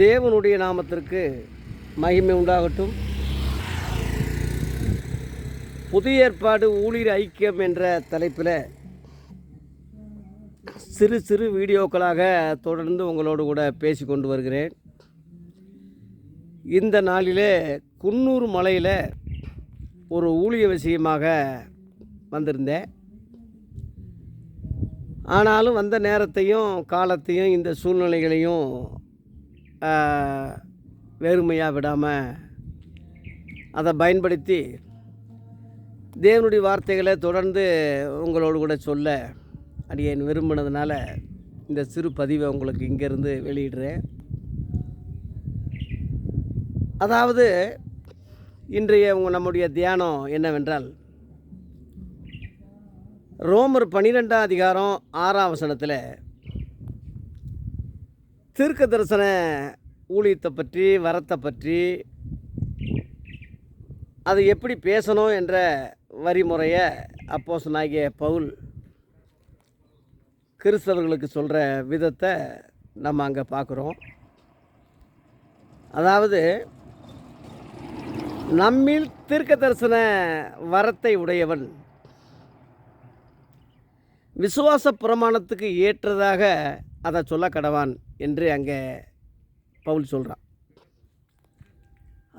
தேவனுடைய நாமத்திற்கு மகிமை உண்டாகட்டும். புதிய ஏற்பாடு ஊழியர் ஐக்கியம் என்ற தலைப்பில் சிறு சிறு வீடியோக்களாக தொடர்ந்து உங்களோடு கூட பேசி கொண்டு வருகிறேன். இந்த நாளிலே குன்னூர் மலையில் ஒரு ஊழிய விஷயமாக வந்திருந்தேன். ஆனாலும் வந்த நேரத்தையும் காலத்தையும் இந்த சூழ்நிலைகளையும் வெறுமையாக விடாமல் அதை பயன்படுத்தி தேவனுடைய வார்த்தைகளை தொடர்ந்து உங்களோடு கூட சொல்ல அடியேன் விரும்பினதுனால இந்த சிறு பதிவை உங்களுக்கு இங்கேருந்து வெளியிடுறேன். அதாவது இன்றைய உங்கள் நம்முடைய தியானம் என்னவென்றால் ரோமர் பன்னிரெண்டாம் அதிகாரம் ஆறாம் வசனத்தில் தீர்க்க தரிசன ஊழியத்தை பற்றி வரத்தை பற்றி அது எப்படி பேசணும் என்ற வரிமுறையை அப்போஸ் நாகிய பவுல் கிறிஸ்தவர்களுக்கு சொல்கிற விதத்தை நம்ம அங்கே பார்க்குறோம். அதாவது நம்மில் தீர்க்க தரிசன வரத்தை உடையவன் விசுவாச பிரமாணத்துக்கு ஏற்றதாக அதை சொல்ல கடவான். என்று அங்கே பவுல் சொல்கிறான்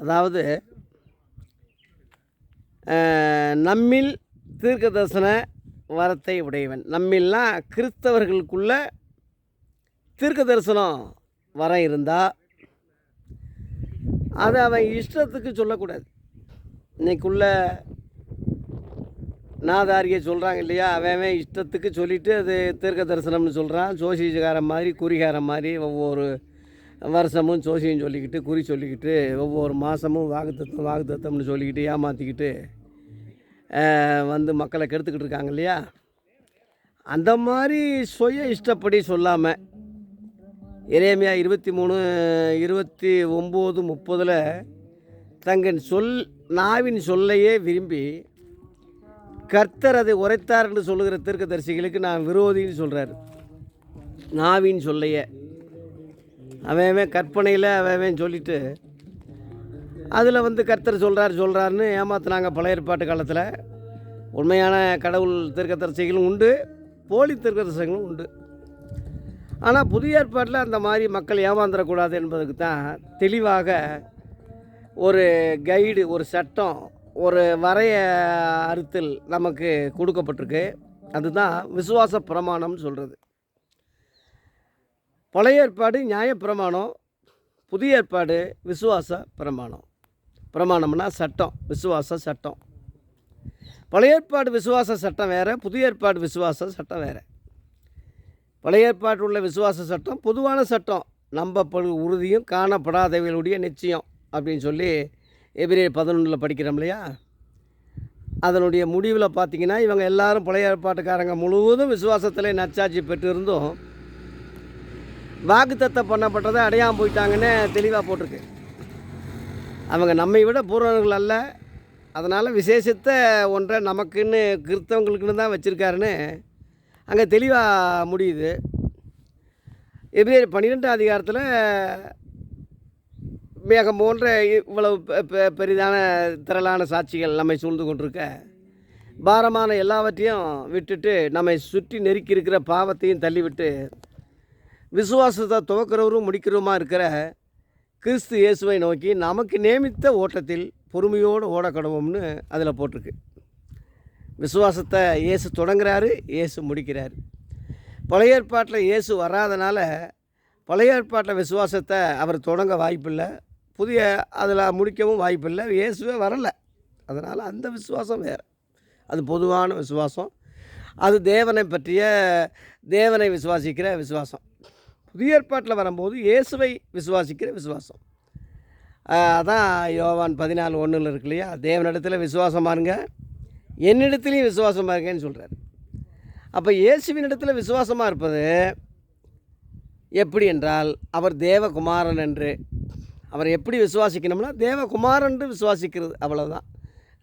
அதாவது நம்மில் தீர்க்க தரிசன வரத்தை உடையவன். நம்மில்லாம் கிறிஸ்தவர்களுக்குள்ள தீர்க்க தரிசனம் வர இருந்தால் அதை அவன் இஷ்டத்துக்கு சொல்லக்கூடாது. இன்றைக்குள்ள நாதாரியை சொல்கிறாங்க இல்லையா? அவன் இஷ்டத்துக்கு சொல்லிவிட்டு அது தீர்க்க தரிசனம்னு சொல்கிறான் ஜோசியக்காரன் மாதிரி குறிகாரன் மாதிரி ஒவ்வொரு வருஷமும் ஜோசியம் சொல்லிக்கிட்டு குறி சொல்லிக்கிட்டு ஒவ்வொரு மாதமும் வாக்குத்தத்தம் வாக்குத்தத்தம்னு சொல்லிக்கிட்டு ஏமாற்றிக்கிட்டு வந்து மக்களை கெடுத்துக்கிட்டு இருக்காங்க இல்லையா? அந்த மாதிரி சுய இஷ்டப்படி சொல்லாமல் இறைமையா இருபத்தி மூணு இருபத்தி ஒம்பது முப்பதில் தங்கள் சொல் நாவின் சொல்லையே விரும்பி கர்த்தர் அதை உரைத்தார் என்று சொல்லுகிற தீர்க்கதரிசிகளுக்கு நான் விரோதின்னு சொல்கிறார் நாவின்னு சொல்லையே. அவன் கற்பனையில் அவன் சொல்லிவிட்டு சொல்லிட்டு அதில் வந்து கர்த்தர் சொல்கிறார் சொல்கிறாருன்னு ஏமாத்துனாங்க பழைய ஏற்பாட்டு காலத்தில். உண்மையான கடவுள் தீர்க்கதரிசிகளும் உண்டு போலி தீர்க்கதரிசிகளும் உண்டு. ஆனால் புதிய ஏற்பாட்டில் அந்த மாதிரி மக்கள் ஏமாந்துடக்கூடாது என்பதுக்கு தான் தெளிவாக ஒரு கைடு ஒரு சட்டம் ஒரு வரைய அறுத்தல் நமக்கு கொடுக்கப்பட்டிருக்கு. அதுதான் விசுவாச பிரமாணம்னு சொல்கிறது பழைய ஏற்பாடு நியாயப்பிரமாணம் புதிய ஏற்பாடு விசுவாச பிரமாணம். பிரமாணம்னா சட்டம் விசுவாச சட்டம். பழைய ஏற்பாடு விசுவாச சட்டம் வேறு புதிய ஏற்பாடு விசுவாச சட்டம் வேறு. பழைய ஏற்பாடு உள்ள விசுவாச சட்டம் பொதுவான சட்டம். நம்பப்படு உறுதியும் காணப்படாதவைகளுடைய நிச்சயம் அப்படின்னு சொல்லி எபிரேயர் பதினொன்றில் படிக்கிறோம் இல்லையா? அதனுடைய முடிவில் பார்த்தீங்கன்னா இவங்க எல்லாரும் பழைய ஏற்பாட்டுக்காரங்க முழுவதும் விசுவாசத்தில் நச்சாட்சி பெற்றிருந்தும். வாக்குத்தத்தை பண்ணப்பட்டதை அடையாமல் போயிட்டாங்கன்னு தெளிவாக போட்டிருக்கு. அவங்க நம்மை விட பூர்வர்கள் அல்ல. அதனால் விசேஷத்த ஒன்றை நமக்குன்னு கிறிஸ்தவங்களுக்குன்னு தான் வச்சுருக்காருன்னு அங்கே தெளிவாக முடியுது. எபிரேயர் பன்னிரெண்டாம் அதிகாரத்தில் மேகம் போன்ற இவ்வளவு பெ- பெ- பெரிதான திரளான சாட்சிகள் நம்மை சூழ்ந்து கொண்டிருக்க பாரமான எல்லாவற்றையும் விட்டுட்டு நம்மை சுற்றி நெருக்கி இருக்கிற பாவத்தையும் தள்ளிவிட்டு விசுவாசத்தை துவக்கிறவரும் முடிக்கிறவருமா இருக்கிற கிறிஸ்து இயேசுவை நோக்கி நமக்கு நியமித்த ஓட்டத்தில் பொறுமையோடு ஓடக்கடவோம்னு அதில் போட்டிருக்கு. விசுவாசத்தை இயேசு தொடங்குறாரு இயேசு முடிக்கிறார். பழைய ஏற்பாட்டில் இயேசு வராதனால பழைய ஏற்பாட்டில் விசுவாசத்தை அவர் தொடங்க வாய்ப்பில்லை. புதிய அதில் முடிக்கவும் வாய்ப்பில்லை. இயேசுவே வரலை. அதனால் அந்த விசுவாசம் வேறு. அது பொதுவான விசுவாசம். அது தேவனை பற்றிய தேவனை விசுவாசிக்கிற விசுவாசம். புதிய ஏற்பாட்டில் வரும்போது இயேசுவை விசுவாசிக்கிற விசுவாசம். அதான் யோவான் பதினாலு ஒன்றில் இருக்கு இல்லையா? தேவனிடத்தில் விசுவாசமாக இருங்க என்னிடத்துலையும் விசுவாசமாக இருக்கேன்னு சொல்கிறார் அப்போ இயேசுவின் இடத்துல விசுவாசமாக இருப்பது எப்படி என்றால் அவர் தேவகுமாரன் என்று அவரை எப்படி விசுவாசிக்கணும்னா தேவகுமாரன்று என்று விசுவாசிக்கிறது. அவ்வளோதான்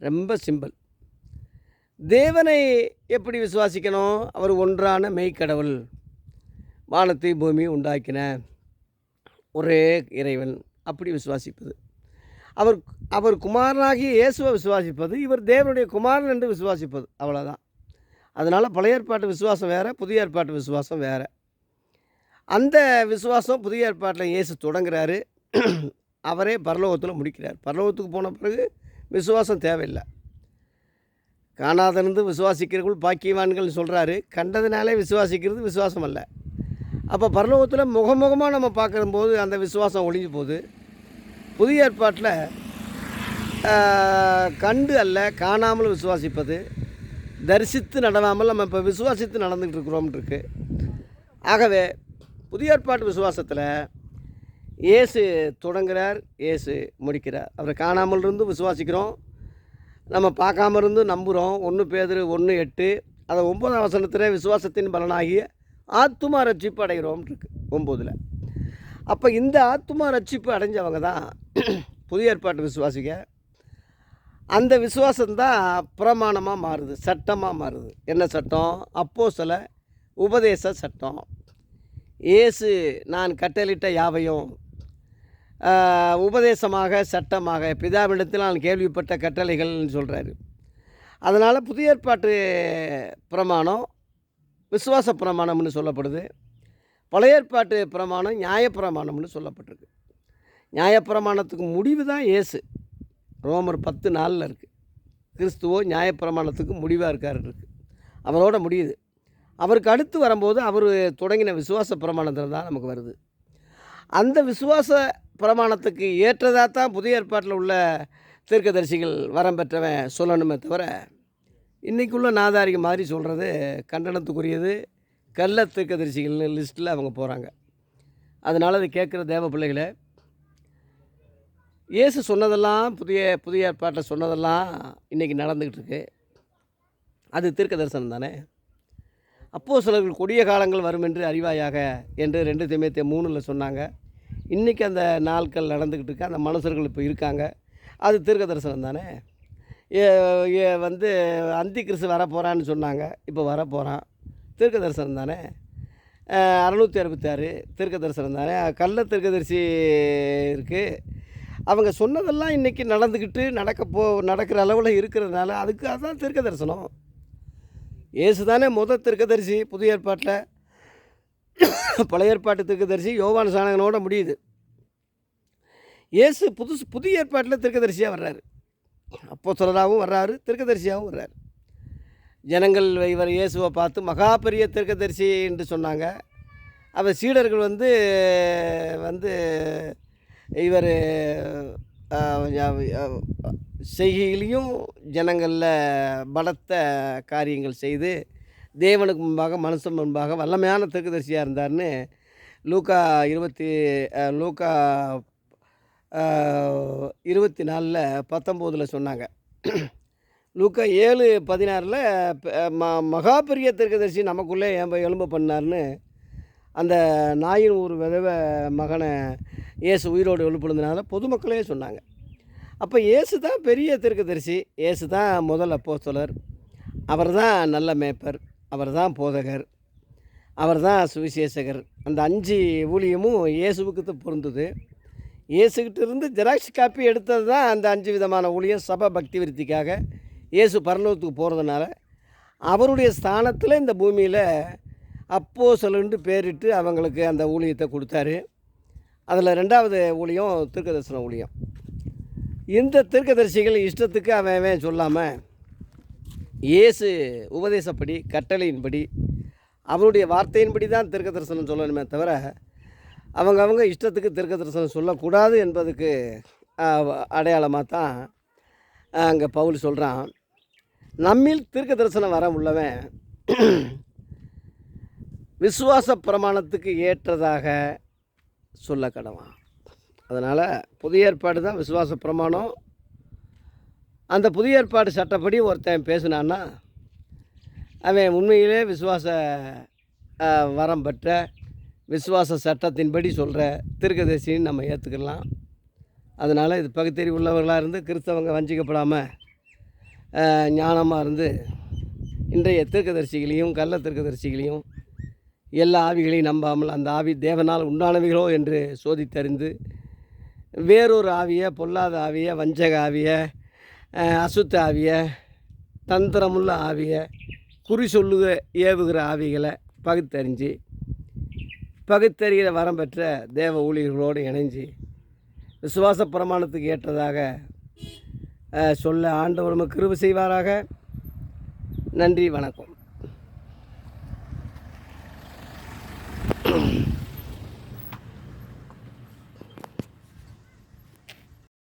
ரொம்ப சிம்பிள். தேவனை எப்படி விசுவாசிக்கணும்? அவர் ஒன்றான மெய்க்கடவுள். வானத்தை பூமி உண்டாக்கின ஒரே இறைவன். அப்படி விசுவாசிப்பது. அவர் அவர் குமாரனாகிய இயேசுவை விசுவாசிப்பது இவர் தேவனுடைய குமாரன் என்று விசுவாசிப்பது. அவ்வளோதான் அதனால் பழைய ஏற்பாட்டு விசுவாசம் வேறு புதிய ஏற்பாட்டு விசுவாசம் வேறு. அந்த விசுவாசம் புதிய ஏற்பாட்டில் இயேசு தொடங்குறாரு. அவரே பரலோகத்தில் முடிக்கிறார். பரலோகத்துக்கு போன பிறகு விசுவாசம் தேவையில்லை. காணாதிருந்து விசுவாசிக்கிறவர்கள் பாக்கியவான்கள் சொல்கிறாரு கண்டதுனாலே விசுவாசிக்கிறது விசுவாசம் அல்ல. அப்போ பரலோகத்தில் முகமுகமாக நம்ம பார்க்கும்போது அந்த விசுவாசம் ஒழிஞ்சு போகுது. புதிய ஏற்பாட்டில் கண்டு அல்ல காணாமல் விசுவாசிப்பது தரிசித்து நடவாமல் நம்ம இப்போ விசுவாசித்து நடந்துகிட்டு இருக்கிறோம்னு இருக்குது ஆகவே புதிய ஏற்பாட்டு விசுவாசத்தில் இயேசு தொடங்குறார் இயேசு முடிக்கிறார். அவரை காணாமல் இருந்து விசுவாசிக்கிறோம். நம்ம பார்க்காம இருந்து நம்புகிறோம் ஒன்று பேதர் ஒன்று எட்டு. அதை ஒன்பதாம் வசனத்தில் விசுவாசத்தின் பலனாகிய ஆத்துமா ரட்சிப்பு அடைகிறோம் இருக்கு ஒம்போதில். அப்போ இந்த ஆத்துமா ரட்சிப்பு அடைஞ்சவங்க தான் புதிய ஏற்பாட்டு விசுவாசிக்க அந்த விசுவாசம்தான் பிரமாணமாக மாறுது சட்டமாக மாறுது. என்ன சட்டம்? அப்போ சில உபதேச சட்டம். இயேசு நான் கட்டளிட்ட யாவையும் உபதேசமாக சட்டமாக பிதாவிடத்தில் நான் கேள்விப்பட்ட கட்டளைகள்னு சொல்கிறாரு அதனால் புதிய ஏற்பாட்டு பிரமாணம் விசுவாச பிரமாணம்னு சொல்லப்படுது. பழைய ஏற்பாட்டு பிரமாணம் நியாயப்பிரமாணம்னு சொல்லப்பட்டிருக்கு. நியாயப்பிரமாணத்துக்கு முடிவு தான் இயேசு. ரோமர் பத்து நாளில் இருக்குது கிறிஸ்துவோ நியாயப்பிரமாணத்துக்கு முடிவாக இருக்கார் இருக்கு. அவரோட முடியுது. அவருக்கு அடுத்து வரும்போது அவர் தொடங்கின விசுவாச பிரமாணத்தில் தான் நமக்கு வருது. அந்த விசுவாச பிரமாணத்துக்கு ஏற்றதாக தான் புதிய ஏற்பாட்டில் உள்ள தீர்க்கதரிசிகள் வரம் பெற்றவன் சொல்லணுமே தவிர இன்றைக்குள்ள நாதாரிக மாதிரி சொல்கிறது கண்டனத்துக்குரியது. கள்ள தீர்க்கதரிசிகள் லிஸ்ட்டில் அவங்க போகிறாங்க அதனால் அதை கேட்குற தேவ பிள்ளைகளை இயேசு சொன்னதெல்லாம் புதிய புதிய ஏற்பாட்டில் சொன்னதெல்லாம் இன்றைக்கி நடந்துக்கிட்டு இருக்கு. அது தீர்க்க தரிசனம் தானே? அப்போது சிலர்கள் கொடிய காலங்கள் வரும் என்று அறிவாயாக என்று ரெண்டு திமேத்திய மூணில் சொன்னாங்க. இன்றைக்கி அந்த நாட்கள் நடந்துக்கிட்டு இருக்கு. அந்த மனுஷர்கள் இப்போ இருக்காங்க. அது தீர்க்க தரிசனம் தானே? ஏ- வந்து அந்தி கிறிஸ்து வரப்போகிறான்னு சொன்னாங்க. இப்போ வரப்போகிறான் தீர்க்க தரிசனம் தானே? அறநூற்றி அறுபத்தாறு தீர்க்க தரிசனம் தானே? கள்ள தீர்க்கதரிசி இருக்குது அவங்க சொன்னதெல்லாம் இன்றைக்கி நடந்துக்கிட்டு நடக்க போ நடக்கிற அளவில் இருக்கிறதுனால அதுக்கு அதுதான் தீர்க்க தரிசனம். இயேசு தானே முத தீர்க்கதரிசி புதிய ஏற்பாட்டில். பழைய ஏற்பாட்டு தீர்க்கதரிசி யோவான் சாணகனோட முடியுது. இயேசு புதுசு புதிய ஏற்பாட்டில் திருக்கதரிசியாக வர்றாரு. அப்போ சொல்லராகவும் வர்றாரு திருக்கதரிசியாகவும் வர்றாரு. ஜனங்கள் இவர் இயேசுவை பார்த்து மகா பெரிய திருக்கதரிசி என்று சொன்னாங்க. அவர் சீடர்கள் வந்து வந்து இவர் செய்கையிலையும் ஜனங்களில் பலத்த காரியங்கள் செய்து தேவனுக்கு முன்பாக மனுஷன் முன்பாக வல்லமையான தீர்க்கதரிசியாக இருந்தார்னு லூக்கா இருபத்தி லூக்கா இருபத்தி நாலில் பத்தொம்போதில் சொன்னாங்க. லூக்கா ஏழு பதினாறில் ம மகா பெரிய தீர்க்கதரிசி நமக்குள்ளே ஏன் எலும்பு பண்ணார்னு அந்த நாயின் ஒரு விதவை மகனை இயேசு உயிரோடு எழுப்பினதுனால பொதுமக்களே சொன்னாங்க. அப்போ இயேசு தான் பெரிய தீர்க்கதரிசி. இயேசு தான் முதல் அப்போஸ்தலர். அவர் தான் நல்ல மேப்பர் அவர் தான் போதகர். அவர் தான் சுவிசேஷகர். அந்த அஞ்சு ஊழியமும் இயேசுவுக்கு தான் பொருந்துது. இயேசுக்கிட்ட இருந்து ஜெராக்ஸ் காப்பி எடுத்தது தான் அந்த அஞ்சு விதமான ஊழியம் சபை பக்தி விருத்திக்காக. இயேசு பரலோகத்துக்கு போகிறதுனால அவருடைய ஸ்தானத்தில் இந்த பூமியில் அப்போ சொல்லுன்னு பேரிட்டு அவங்களுக்கு அந்த ஊழியத்தை கொடுத்தாரு. அதில் ரெண்டாவது ஊழியம் தீர்க்கதரிசன ஊழியம். இந்த தீர்க்கதரிசிகள் இஷ்டத்துக்கு அவன் அவன் சொல்லாமல் இயேசு உபதேசப்படி கட்டளையின்படி அவருடைய வார்த்தையின்படி தான் திருக்க தரிசனம் சொல்லணுமே தவிர அவங்க அவங்க இஷ்டத்துக்கு திருக்க தரிசனம் சொல்லக்கூடாது என்பதுக்கு அடையாளமாக தான் அங்கே பவுல் சொல்கிறான் நம்மில் தீர்க்க தரிசனம் வர உள்ளவன் விசுவாச பிரமாணத்துக்கு ஏற்றதாக சொல்ல கடவான் அதனால் புதிய ஏற்பாடு தான் விசுவாச பிரமாணம் அந்த புதிய ஏற்பாடு சட்டப்படி ஒருத்தன் பேசினான்னா அவன் உண்மையிலே விசுவாச வரம் பெற்ற விசுவாச சட்டத்தின்படி சொல்கிற தீர்க்கதரிசின்னு நம்ம ஏற்றுக்கலாம் அதனால் இது பகுத்தறி உள்ளவர்களாக இருந்து கிறிஸ்தவங்க வஞ்சிக்கப்படாமல் ஞானமாக இருந்து இன்றைய தீர்க்கதரிசிகளையும் கள்ள தீர்க்கதரிசிகளையும் எல்லா ஆவிகளையும் நம்பாமல் அந்த ஆவி தேவனால் உண்டானவைகளோ என்று சோதித்தறிந்து வேறொரு ஆவியை பொல்லாத ஆவியை வஞ்சக ஆவியை அசுத்த ஆவியை தந்திரமுள்ள ஆவியை குறி சொல்லுக ஏவுகிற ஆவிகளை பகுத்தறிஞ்சு பகுத்தறிகிற வரம் பெற்ற தேவ ஊழியர்களோடு இணைஞ்சு விசுவாச பிரமாணத்துக்கு ஏற்றதாக சொல்ல ஆண்டவர் நமக்கு செய்வாராக. நன்றி வணக்கம்.